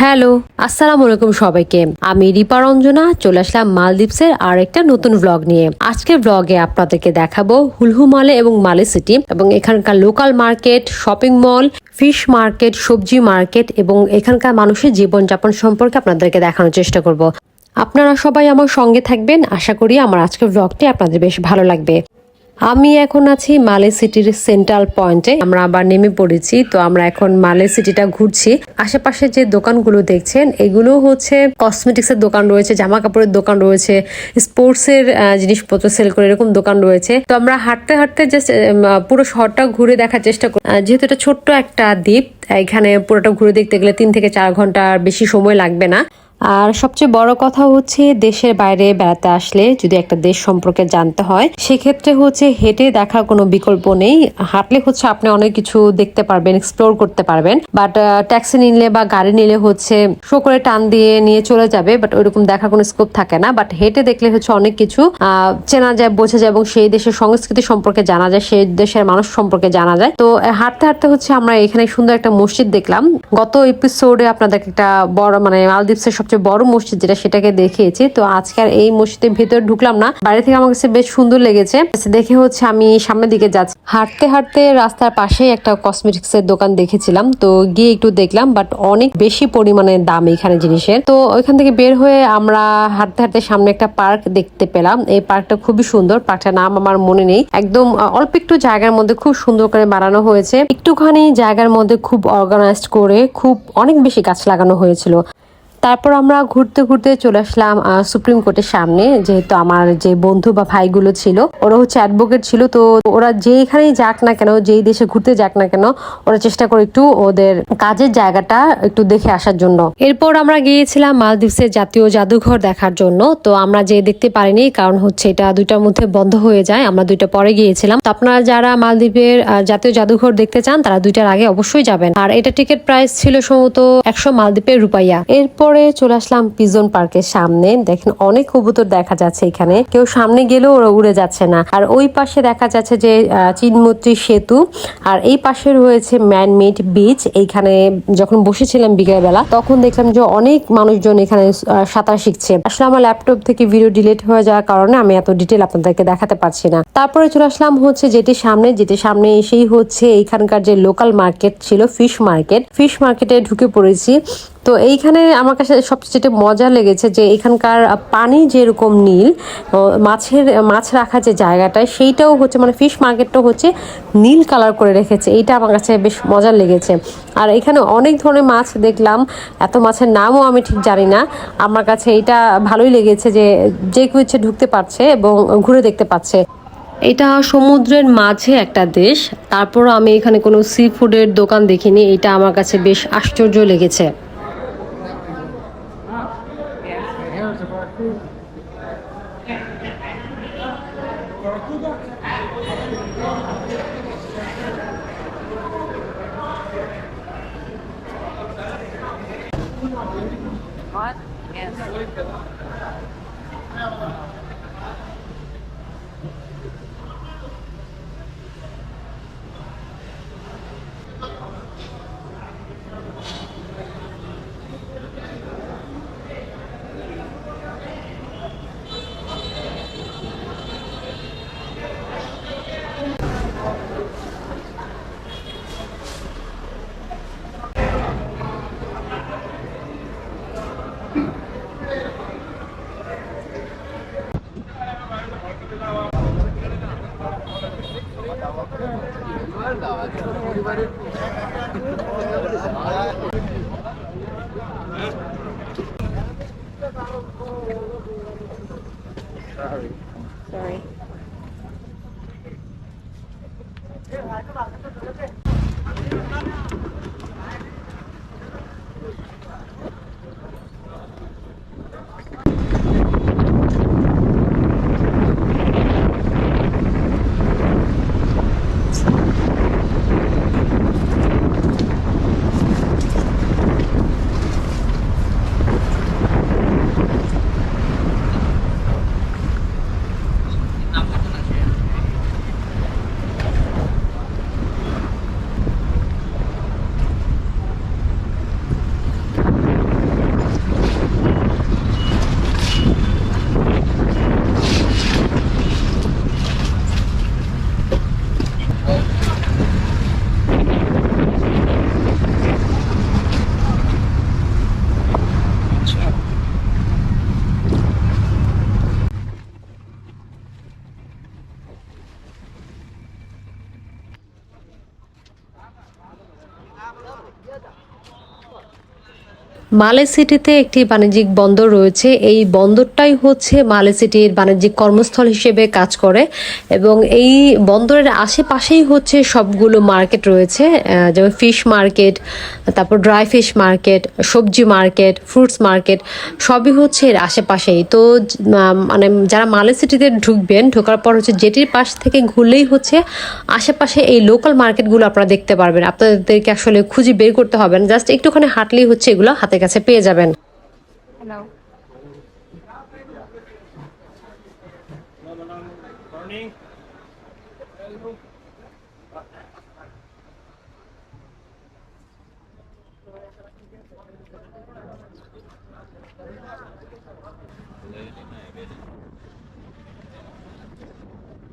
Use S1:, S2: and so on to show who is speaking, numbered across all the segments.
S1: Hello, আসসালামু আলাইকুম সবাইকে। আমি রিপা রঞ্জনা, চলে আসলাম মালদ্বীপসের আর একটা নতুন ব্লগ নিয়ে। আজকের ব্লগে আপনাদেরকে দেখাবো হুলহু মালে এবং মালে সিটি এবং এখানকার local market shopping mall fish market সবজি মার্কেট এবং এখানকার মানুষের জীবনযাপন সম্পর্কে আপনাদেরকে দেখানোর চেষ্টা করব। আপনারা সবাই আমার সঙ্গে থাকবেন। আশা করি আমার আজকের ব্লগটি আপনাদের বেশ ভালো লাগবে। আমি এখন আছি মালে সিটির সেন্ট্রাল পয়েন্টে। আমরা আবার নেমে পড়েছি, তো আমরা এখন মালে সিটিটা ঘুরছি। আশেপাশে যে দোকানগুলো দেখছেন, এগুলো হচ্ছে কসমেটিক্স এর দোকান রয়েছে জামা কাপড়ের দোকান রয়েছে স্পোর্টস এর জিনিসপত্র সেল করে এরকম দোকান রয়েছে। তো আমরা হাঁটতে হাঁটতে জাস্ট পুরো শহরটা ঘুরে দেখার চেষ্টা করি যেহেতু এটা ছোট্ট একটা দ্বীপ, এখানে পুরোটা ঘুরে দেখতে গেলে তিন থেকে চার ঘণ্টার বেশি সময় লাগবে না। আর সবচেয়ে বড় কথা হচ্ছে দেশের বাইরে বেড়াতে আসলে যদি একটা দেশ সম্পর্কে জানতে হয়, সেক্ষেত্রে হচ্ছে হেঁটে দেখার কোনো বিকল্প নেই। হাঁটলে হচ্ছে আপনি অনেক কিছু দেখতে পারবেন এক্সপ্লোর করতে পারবেন। বাট ট্যাক্সি নিলে বা গাড়ি নিলে হচ্ছে শো করে টান দিয়ে নিয়ে চলে যাবে বাট ওইরকম দেখার কোনো স্কোপ থাকে না। বাট হেঁটে দেখলে হচ্ছে অনেক কিছু চেনা যায়, বোঝা যায় এবং সেই দেশের সংস্কৃতি সম্পর্কে জানা যায়, সেই দেশের মানুষ সম্পর্কে জানা যায়। তো হাঁটতে হাঁটতে হচ্ছে আমরা এখানে সুন্দর একটা মসজিদ দেখলাম। গত এপিসোডে আপনাদের একটা বড় মানে মালদ্বীপসের সবচেয়ে বড় মসজিদ যেটা সেটাকে দেখিয়েছি। তো আজকে আর এই মসজিদের ভেতর ঢুকলাম না। বাইরে থেকে আমার কাছে বেশ সুন্দর লেগেছে। দেখে হচ্ছে আমি সামনের দিকে যাচ্ছি। হাঁটতে হাঁটতে রাস্তার পাশেই একটা কসমেটিক্স এর দোকান দেখেছিলাম। তো গিয়ে একটু দেখলাম বাট অনেক বেশি পরিমাণে দাম এখানে জিনিসের। তো ওইখান থেকে বের হয়ে আমরা হাঁটতে হাঁটতে সামনে একটা পার্ক দেখতে পেলাম। এই পার্কটা খুবই সুন্দর। পার্কটার নাম আমার মনে নেই। একদম অল্প একটু জায়গার মধ্যে খুব সুন্দর করে বানানো হয়েছে। একটুখানি জায়গার মধ্যে খুব অর্গানাইজড করে খুব অনেক বেশি গাছ লাগানো হয়েছিল। তারপর আমরা ঘুরতে ঘুরতে চলে আসলাম সুপ্রিম কোর্টের সামনে, যেহেতু আমার যে বন্ধু বা ভাইগুলো ছিল, ওরা হচ্ছে অ্যাডভোকেট ছিল, তো ওরা যেখানেই যাক না কেন, যেই দেশে ঘুরতে যাক না কেন, ওরা চেষ্টা করে একটু ওদের কাজের জায়গাটা একটু দেখে আসার জন্য। এরপর আমরা গিয়েছিলাম মালদ্বীপসের জাতীয় জাদুঘর দেখার জন্য, তো আমরা যে দেখতে পারিনি, কারণ হচ্ছে এটা দুইটার মধ্যে বন্ধ হয়ে যায়, আমরা দুইটা পরে গিয়েছিলাম। তো আপনারা যারা মালদ্বীপের জাতীয় জাদুঘর দেখতে চান, তারা দুইটার আগে অবশ্যই যাবেন। আর এটা টিকিট প্রাইস ছিল সম্ভবত একশো মালদ্বীপের রুপাইয়া। এরপরে চলে আসলাম পিজন পার্কের সামনে। দেখেন, অনেক কবুতর দেখা যাচ্ছে এখানে। কেউ সামনে গেলেও ওরা উড়ে যাচ্ছে না। আর ওই পাশে দেখা যাচ্ছে যে চিনমত্রী সেতু। আর এই পাশে রয়েছে ম্যানমেড বিচ। এইখানে যখন বসেছিলাম বিকেলবেলা, তখন দেখলাম যে অনেক মানুষজন এখানে সাঁতার শিখছে। আসলে আমার ল্যাপটপ থেকে ভিডিও ডিলিট হয়ে যাওয়ার কারণে আমি এত ডিটেল আপনাদেরকে দেখাতে পারছি না। তারপরে চলে আসলাম হচ্ছে যেটি সামনে। যেটি সামনে এসেই হচ্ছে এইখানকার যে লোকাল মার্কেট ছিল ফিশ মার্কেট। ফিশ মার্কেটে ঢুকে পড়েছি। তো এইখানে আমার কাছে সবচেয়ে মজা লেগেছে যে এখানকার পানি যেরকম নীল মাছের, মাছ রাখা যে জায়গাটা, সেইটাও হচ্ছে মানে ফিশ মার্কেটটাও হচ্ছে নীল কালার করে রেখেছে। এইটা আমার কাছে বেশ মজা লেগেছে। আর এখানে অনেক ধরনের মাছ দেখলাম, এত মাছের নামও আমি ঠিক জানি না। আমার কাছে এটা ভালোই লেগেছে যে যে কেউ ইচ্ছে ঢুকতে পারছে এবং ঘুরে দেখতে পাচ্ছে। এটা সমুদ্রের মাঝে একটা দেশ, তারপরও আমি এখানে কোনো সি ফুডের দোকান দেখিনি, এটা আমার কাছে বেশ আশ্চর্য লেগেছে। মালে সিটিতে একটি বাণিজ্যিক বন্দর রয়েছে। এই বন্দরটাই হচ্ছে মালে সিটির বাণিজ্যিক কর্মস্থল হিসেবে কাজ করে এবং এই বন্দরের আশেপাশেই হচ্ছে সবগুলো মার্কেট রয়েছে যেমন ফিশ মার্কেট, তারপর ড্রাই ফিশ মার্কেট, সবজি মার্কেট, ফ্রুটস মার্কেট, সবই হচ্ছে এর আশেপাশেই। তো মানে যারা মালে সিটিতে ঢুকবেন, ঢোকার পর হচ্ছে জেটির পাশ থেকে ঘুরলেই হচ্ছে আশেপাশে এই লোকাল মার্কেটগুলো আপনারা দেখতে পারবেন। আপনাদেরকে আসলে খুঁজে বের করতে হবে না, জাস্ট একটুখানি হাঁটলেই হচ্ছে এগুলো হাতের কাছে পেয়ে যাবেন
S2: Hello.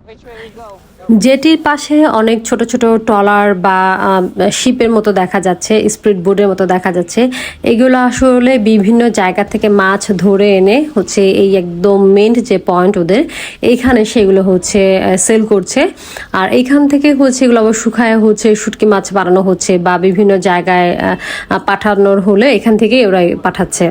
S2: Which way we go?
S1: জেটির পাশে অনেক ছোট ছোট ট্রলার বা শিপের মতো দেখা যাচ্ছে স্পিড বোর্ডের মতো দেখা যাচ্ছে। এগুলো আসলে বিভিন্ন জায়গা থেকে মাছ ধরে এনে হচ্ছে এই একদম মেন যে পয়েন্ট ওদের এইখানে সেগুলো হচ্ছে সেল করছে। আর এইখান থেকে হচ্ছে এগুলো আবার শুকায় হচ্ছে, শুটকি মাছ বানানো হচ্ছে বা বিভিন্ন জায়গায় পাঠানোর হলে এখান থেকেই ওরা পাঠাচ্ছে।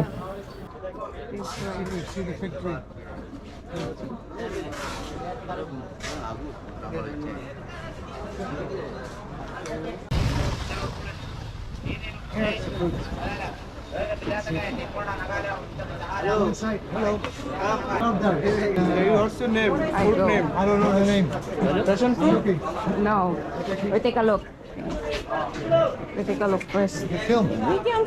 S3: What's your name?
S2: I don't.
S3: name? I don't know the name. Russian food?
S2: No. We take a look. We take a look first.
S3: You Film.
S2: We can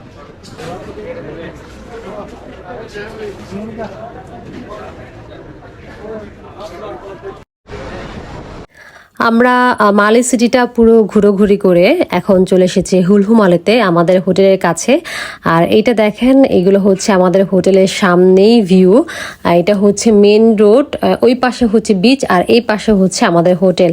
S2: み
S1: んな。আমরা মালে সিটিটা পুরো ঘুরোঘুরি করে এখন চলে এসেছি হুলহু মালেতে আমাদের হোটেলের কাছে। আর এইটা দেখেন, এগুলো হচ্ছে আমাদের হোটেলের সামনেই ভিউ আর এটা হচ্ছে মেন রোড ওই পাশে হচ্ছে বিচ আর এই পাশে হচ্ছে আমাদের হোটেল।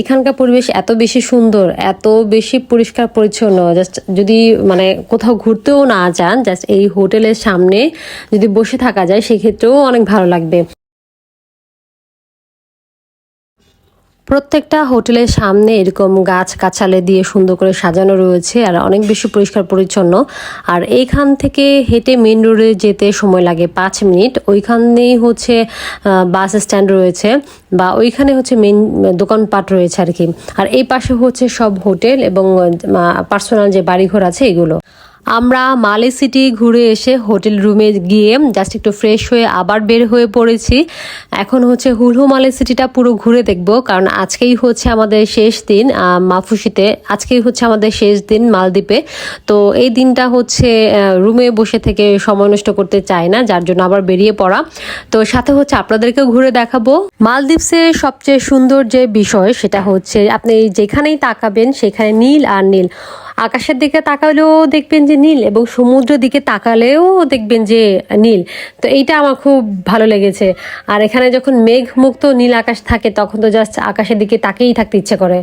S1: এখানকার পরিবেশ এত বেশি সুন্দর, এত বেশি পরিষ্কার পরিচ্ছন্ন জাস্ট যদি মানে কোথাও ঘুরতেও না যান জাস্ট এই হোটেলের সামনে যদি বসে থাকা যায়, সেক্ষেত্রেও অনেক ভালো লাগবে। প্রত্যেকটা হোটেলের সামনে এরকম গাছ কাছালে দিয়ে সুন্দর করে সাজানো রয়েছে আর অনেক বেশি পরিষ্কার পরিচ্ছন্ন। আর এইখান থেকে হেঁটে মেন রোডে যেতে সময় লাগে পাঁচ মিনিট। ওইখানেই হচ্ছে বাস স্ট্যান্ড রয়েছে বা ওইখানে হচ্ছে মেন দোকানপাট রয়েছে আর কি। আর এই পাশে হচ্ছে সব হোটেল এবং পার্সোনাল যে বাড়িঘর আছে এগুলো। আমরা মালে সিটি ঘুরে এসে হোটেল রুমে গিয়ে জাস্ট একটু ফ্রেশ হয়ে আবার বের হয়ে পড়েছি। এখন হচ্ছে হুলহু মালে সিটিটা পুরো ঘুরে দেখব, কারণ আজকেই হচ্ছে আমাদের শেষ দিন মাফুসিতে। আজকেই হচ্ছে আমাদের শেষ দিন মালদ্বীপে। তো এই দিনটা হচ্ছে রুমে বসে থেকে সময় নষ্ট করতে চায় না, যার জন্য আবার বেরিয়ে পড়া। তো সাথে হচ্ছে আপনাদেরকেও ঘুরে দেখাবো। মালদ্বীপসের সবচেয়ে সুন্দর যে বিষয় সেটা হচ্ছে আপনি যেখানেই তাকাবেন সেখানে নীল আর নীল। আকাশের দিকে তাকালেও দেখবেন যে নীল এবং সমুদ্র দিকে তাকালেও দেখবেন যে নীল। তো এইটা আমার খুব ভালো লেগেছে। আর এখানে যখন মেঘ মুক্ত নীল আকাশ থাকে, তখন তো জাস্ট আকাশের দিকে তাকেই থাকতে ইচ্ছে করে।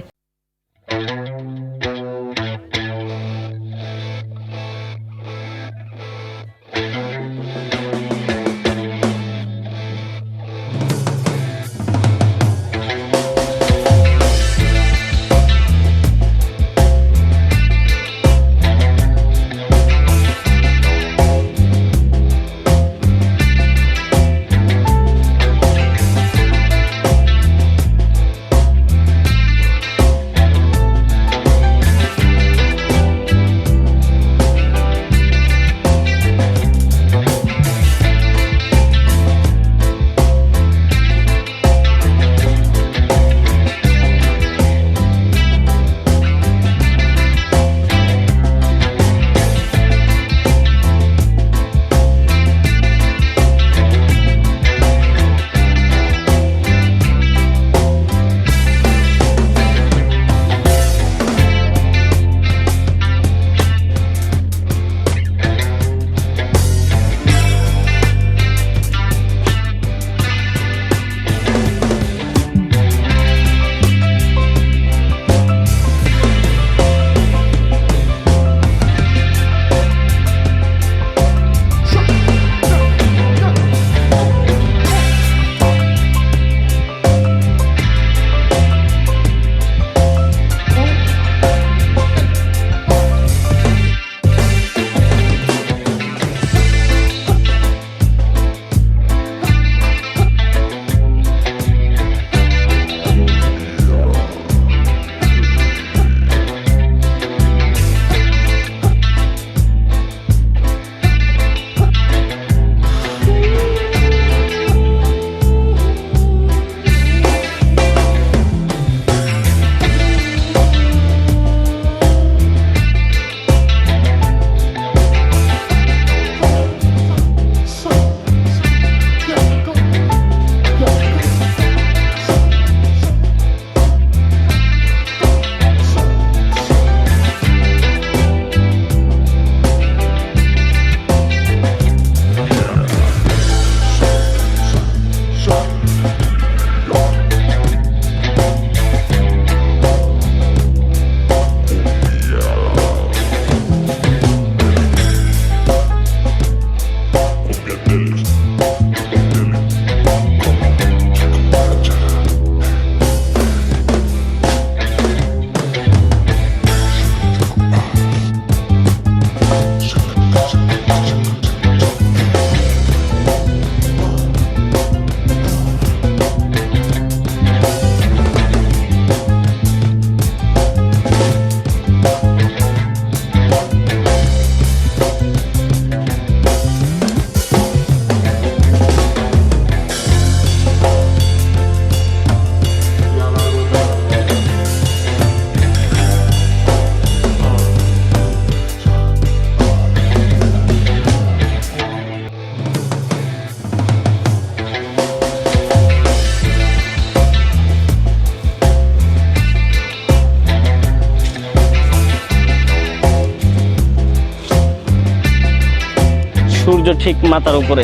S4: সূর্য ঠিক মাথার উপরে।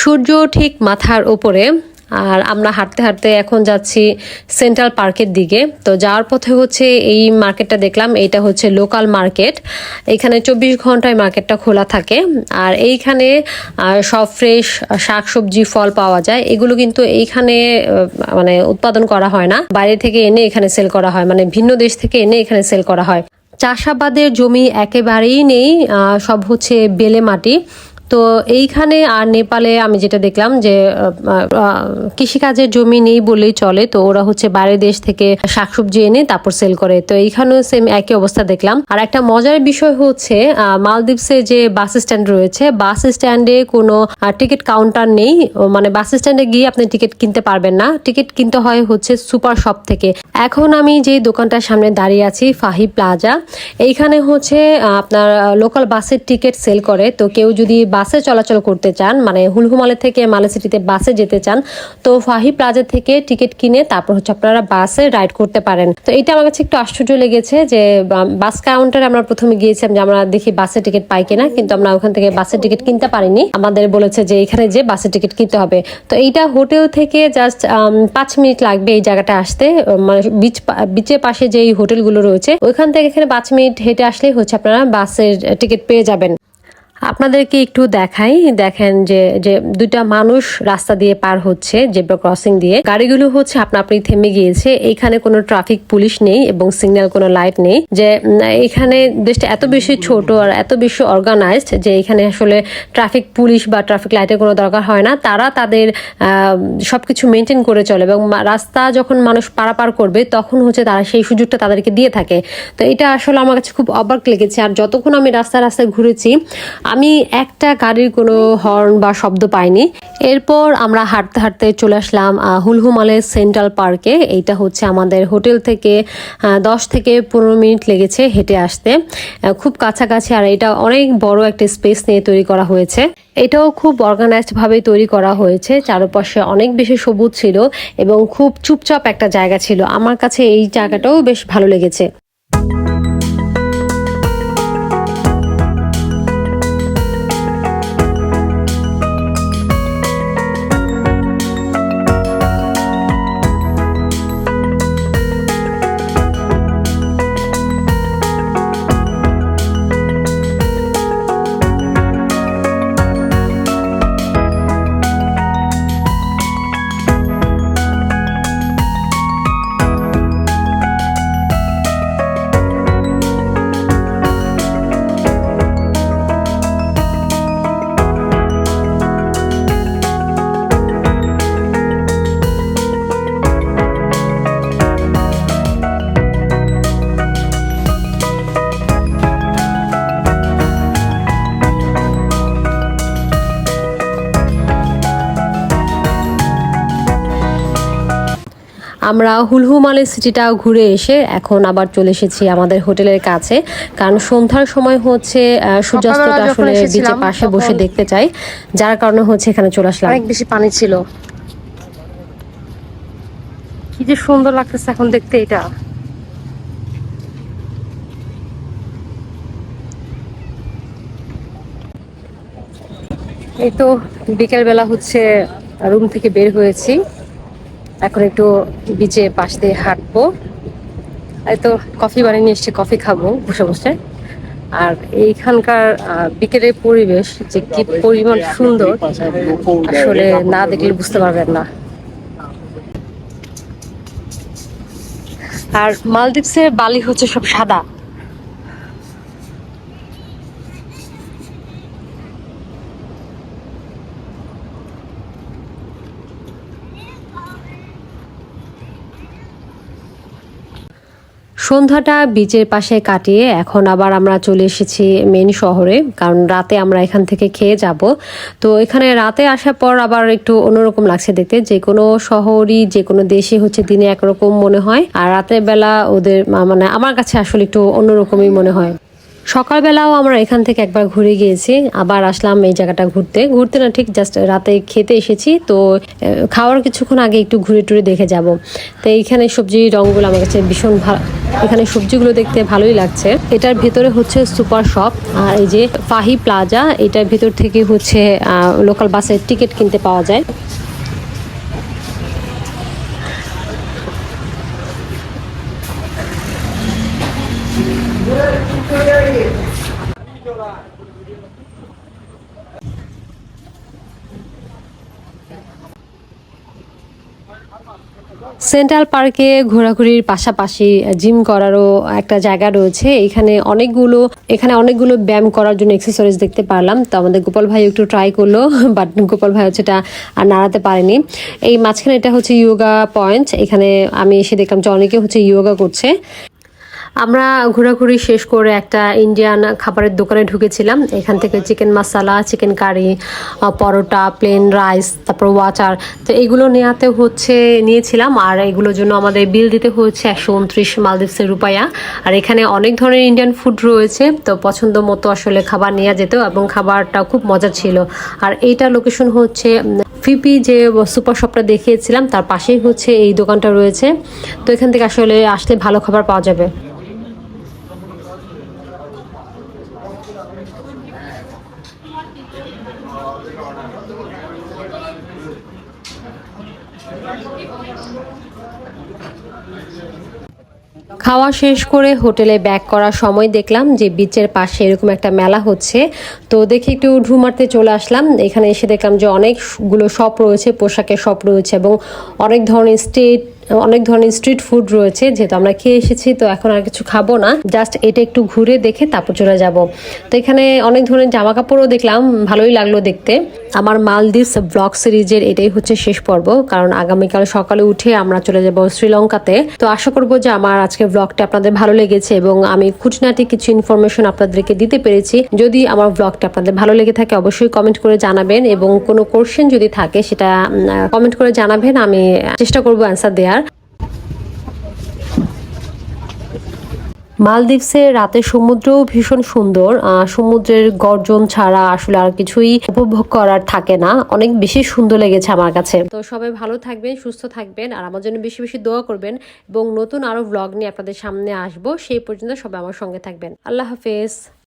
S1: সূর্য ঠিক মাথার উপরে। আর আমরা হাঁটতে হাঁটতে এখন যাচ্ছি সেন্ট্রাল পার্কের দিকে। তো যাওয়ার পথে হচ্ছে এই মার্কেটটা দেখলাম, এইটা হচ্ছে লোকাল মার্কেট এখানে চব্বিশ ঘন্টায় মার্কেটটা খোলা থাকে। আর এইখানে সব ফ্রেশ শাকসবজি, ফল পাওয়া যায়। এগুলো কিন্তু এইখানে মানে উৎপাদন করা হয় না। বাইরে থেকে এনে এখানে সেল করা হয়। মানে ভিন্ন দেশ থেকে এনে এখানে সেল করা হয়। চাষাবাদের জমি একেবারেই নেই সব হচ্ছে বেলে মাটি। তো এইখানে আর নেপালে আমি যেটা দেখলাম যে কৃষিকাজের জমি নেই বলেই চলে, তো ওরা হচ্ছে বাইরের দেশ থেকে শাকসবজি এনে তারপর সেল করে। তো এইখানেও সেম একই অবস্থা দেখলাম। আর একটা মজার বিষয় হচ্ছে মালদ্বীপসে যে বাস স্ট্যান্ড রয়েছে, বাস স্ট্যান্ডে কোনো টিকিট কাউন্টার নেই। মানে বাস স্ট্যান্ডে গিয়ে আপনি টিকিট কিনতে পারবেন না। টিকিট কিনতে হয় হচ্ছে সুপার শপ থেকে। এখন আমি যে দোকানটার সামনে দাঁড়িয়ে আছি, ফাহি প্লাজা এইখানে হচ্ছে আপনার লোকাল বাসের টিকিট সেল করে। তো কেউ যদি বাসে চলাচল করতে চান মানে হুলহুমালে থেকে মালে সিটিতে বাসে যেতে চান, তো ফাহি প্লাজা থেকে টিকিট কিনে তারপর হচ্ছে আপনারা বাসে রাইড করতে পারেন। তো এটা আমার কাছে একটু আশ্চর্য লেগেছে যে বাস কাউন্টারে আমরা প্রথমে গিয়েছিলাম যে আমরা দেখি বাসের টিকিট পাই কিনা, কিন্তু আমরা ওখান থেকে বাসের টিকিট কিনতে পারিনি। আমাদের বলেছে যে এখানে যে বাসের টিকিট কিনতে হবে। তো এইটা হোটেল থেকে জাস্ট পাঁচ মিনিট লাগবে এই জায়গাটা আসতে। মানে বিচ বিচের পাশে যে হোটেলগুলো রয়েছে, ওইখান থেকে এখানে পাঁচ মিনিট হেঁটে আসলেই হচ্ছে আপনারা বাসের টিকিট পেয়ে যাবেন। আপনাদেরকে একটু দেখাই। দেখেন যে যে দুইটা মানুষ রাস্তা দিয়ে পার হচ্ছে জেব্রা ক্রসিং দিয়ে। গাড়িগুলো হচ্ছে আপনা আপনি থেমে গিয়েছে। এখানে কোনো ট্রাফিক পুলিশ নেই এবং সিগন্যাল কোনো লাইট নেই। যে এখানে দেশটা এত বেশি ছোট আর এত বেশি অর্গানাইজড যে এখানে আসলে ট্রাফিক পুলিশ বা ট্রাফিক লাইটের কোনো দরকার হয় না। তারা তাদের আহ, সবকিছু মেনটেন করে চলে এবং রাস্তা যখন মানুষ পারাপার করবে তখন হচ্ছে তারা সেই সুযোগটা তাদেরকে দিয়ে থাকে। তো এটা আসলে আমার কাছে খুব অবাক লেগেছে। আর যতক্ষণ আমি রাস্তায় রাস্তায় ঘুরেছি আমি একটা গাড়ির কোনো হর্ন বা শব্দ পাইনি। এরপর আমরা হাঁটতে হাঁটতে চলে আসলাম হুলহুমালের সেন্ট্রাল পার্কে। এইটা হচ্ছে আমাদের হোটেল থেকে দশ থেকে পনেরো মিনিট লেগেছে হেঁটে আসতে। খুব কাছাকাছি আর এটা অনেক বড় একটা স্পেস নিয়ে তৈরি করা হয়েছে। এটাও খুব অর্গানাইজড ভাবে তৈরি করা হয়েছে। চারপাশে অনেক বেশি সবুজ ছিল এবং খুব চুপচাপ একটা জায়গা ছিল। আমার কাছে এই জায়গাটাও বেশ ভালো লেগেছে। আমরা হুলহুমালে সিটিটা ঘুরে এসে এখন আবার চলে এসেছি আমাদের হোটেলের কাছে। কারণ সন্ধ্যার সময় হচ্ছে সূর্যাস্তটা আসলে
S2: এসেছিলাম,
S1: পাশে বসে দেখতে চাই। যার কারণে হচ্ছে এখানে চলে আসলাম।
S2: অনেক বেশি পানি ছিল। কি যে সুন্দর লাগতেছে এখন দেখতে এটা। এই তো বিকেল বেলা হচ্ছে রুম থেকে বের হয়েছি। এখন একটু বিচে পাশ দিয়ে হাঁটবো। তো কফি বানিয়ে নিয়ে কফি খাব বসে বসে। আর এইখানকার বিকেলের পরিবেশ যে কি পরিমাণ সুন্দর, আসলে না দেখলে বুঝতে পারবেন না। আর মালদ্বীপসের বালি হচ্ছে সব সাদা।
S1: সন্ধ্যাটা বিচের পাশে কাটিয়ে এখন আবার আমরা চলে এসেছি মেন শহরে, কারণ রাতে আমরা এখান থেকে খেয়ে যাব। তো এখানে রাতে আসার পর আবার একটু অন্যরকম লাগছে দেখতে। যে কোনো শহরই যে কোনো দেশে হচ্ছে দিনে একরকম মনে হয়। আর রাতের বেলা ওদের মানে আমার কাছে আসলে একটু অন্যরকমই মনে হয়। সকালবেলাও আমরা এখান থেকে একবার ঘুরে গিয়েছি, আবার আসলাম এই জায়গাটা ঘুরতে। ঘুরতে না ঠিক জাস্ট রাতে খেতে এসেছি, তো খাওয়ার কিছুক্ষণ আগে একটু ঘুরে টুরে দেখে যাব। তো এইখানে সবজি রঙগুলো আমার কাছে ভীষণ ভালো এখানে সবজিগুলো দেখতে ভালোই লাগছে। এটার ভেতরে হচ্ছে সুপার শপ, আর এই যে ফাহি প্লাজা, এটার ভেতর থেকে হচ্ছে লোকাল বাসের টিকিট কিনতে পাওয়া যায়। সেন্ট্রাল পার্কে ঘোরাঘুরির পাশাপাশি জিম করারও একটা জায়গা রয়েছে। এখানে অনেকগুলো এখানে অনেকগুলো ব্যায়াম করার জন্য এক্সেসরিজ দেখতে পারলাম। তো আমাদের গোপাল ভাই একটু ট্রাই করল বাট গোপাল ভাই হচ্ছে এটা আর নাড়াতে পারেনি। এই মাঝখানে এটা হচ্ছে ইয়োগা পয়েন্ট এখানে আমি এসে দেখলাম যে অনেকে হচ্ছে ইয়োগা করছে। আমরা ঘোরাঘুরি শেষ করে একটা ইন্ডিয়ান খাবারের দোকানে ঢুকেছিলাম। এখান থেকে chicken masala chicken curry paratha plain rice তারপর ওয়াটার তো এগুলো নেওয়াতে হচ্ছে, নিয়েছিলাম। আর এগুলোর জন্য আমাদের বিল দিতে হচ্ছে একশো উনত্রিশ মালদ্বীপসের রুপায়া আর এখানে অনেক ধরনের ইন্ডিয়ান ফুড রয়েছে, তো পছন্দ মতো আসলে খাবার নেওয়া যেত এবং খাবারটা খুব মজা ছিল। আর এইটা লোকেশন হচ্ছে ফিপি যে সুপার শপটা দেখিয়েছিলাম, তার পাশেই হচ্ছে এই দোকানটা রয়েছে। তো এখান থেকে আসলে আসলে ভালো খাবার পাওয়া যাবে। খাওয়া শেষ করে হোটেলে ব্যাক করার সময় দেখলাম যে বিচের পাশে এরকম একটা মেলা হচ্ছে। তো দেখি একটু ঢু মারতে চলে আসলাম। এখানে এসে দেখলাম যে অনেকগুলো শপ রয়েছে, পোশাকের শপ রয়েছে এবং অনেক ধরনের স্টেট অনেক ধরনের স্ট্রিট ফুড রয়েছে। যেহেতু আমরা খেয়ে এসেছি, তো এখন আর কিছু খাব না। জাস্ট এটা একটু ঘুরে দেখে তারপর চলে যাব। তো এখানে অনেক ধরনের জামা কাপড়ও দেখলাম, ভালোই লাগল দেখতে। আমার মালদ্বীপস ব্লগ সিরিজের এটাই হচ্ছে শেষ পর্ব, কারণ আগামীকাল সকালে উঠে আমরা চলে যাব শ্রীলঙ্কাতে। তো আশা করব যে আমার আজকের ব্লগটা আপনাদের ভালো লেগেছে এবং আমি খুঁটিনাটি কিছু ইনফরমেশন আপনাদেরকে দিতে পেরেছি। যদি আমার ব্লগটা আপনাদের ভালো লেগে থাকে, অবশ্যই কমেন্ট করে জানাবেন এবং কোনো কোশ্চেন যদি থাকে, সেটা কমেন্ট করে জানাবেন, আমি চেষ্টা করব অ্যান্সার দেওয়ার মালদ্বীপসের রাতে সমুদ্রও ভীষণ সুন্দর সমুদ্রের গর্জন ছাড়া আসলে আর কিছুই উপভোগ করার থাকে না। অনেক বেশি সুন্দর লেগেছে আমার কাছে। তো সবাই ভালো থাকবেন, সুস্থ থাকবেন, আর আমার জন্য বেশি বেশি দোয়া করবেন এবং নতুন আরও ব্লগ নিয়ে আপনাদের সামনে আসব। সেই পর্যন্ত সবাই আমার সঙ্গে থাকবেন। আল্লাহ হাফেজ।